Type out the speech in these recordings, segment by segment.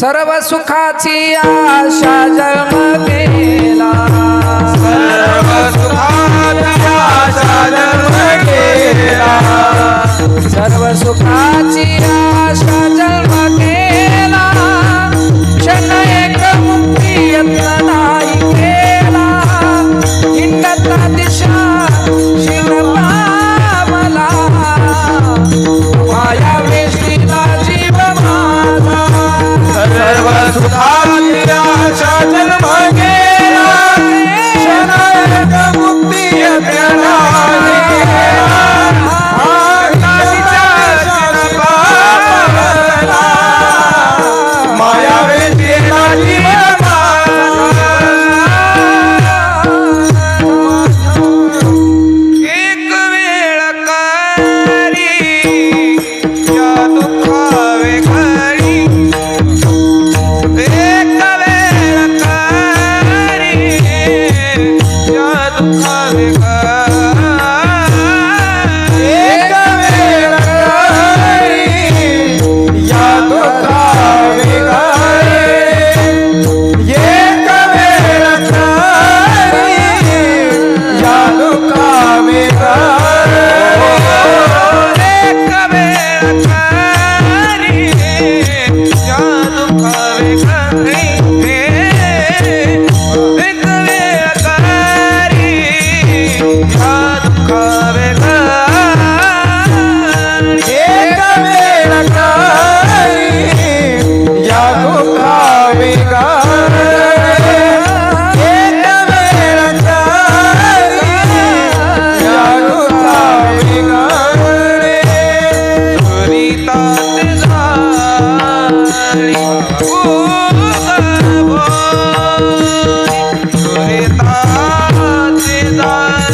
सर्व सुखाची आशा जन्मलेला सर्व सुखाची आशा जन्मलेला सर्व सुखाची आशा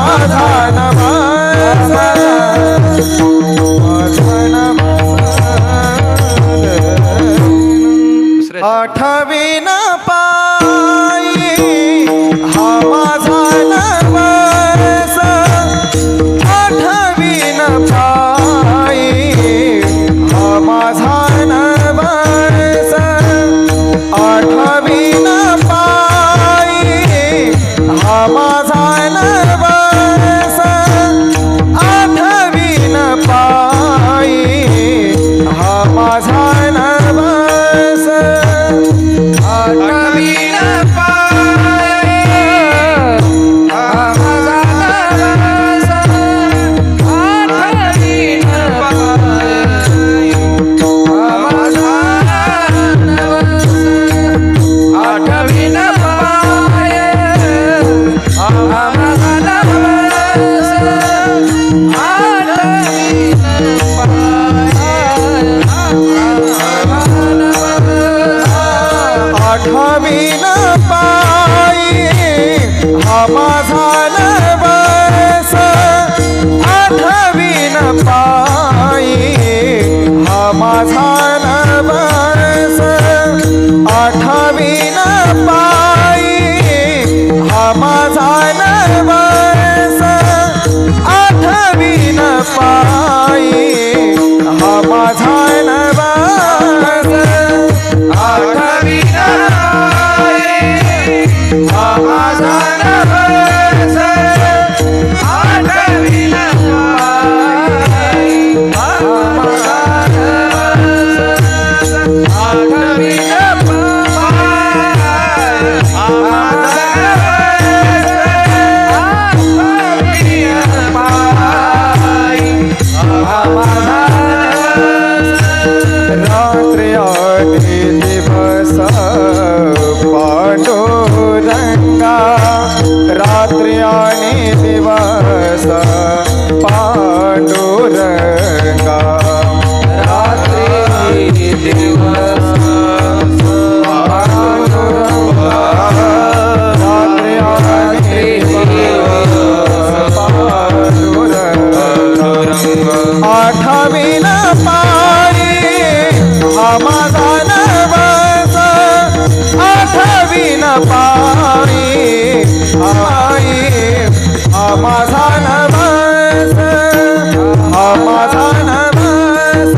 माझा नवा माझा नरबार पांडुरंगा रात्री आणि दिवस पांडुरंगा। रात्री दिवस आठवीला पाणी हा माझा पायी आई माझा हा हा नवस.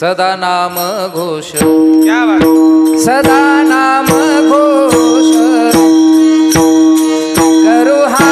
सदा नाम घोष. क्या बात सदा नाम घोष. करू हा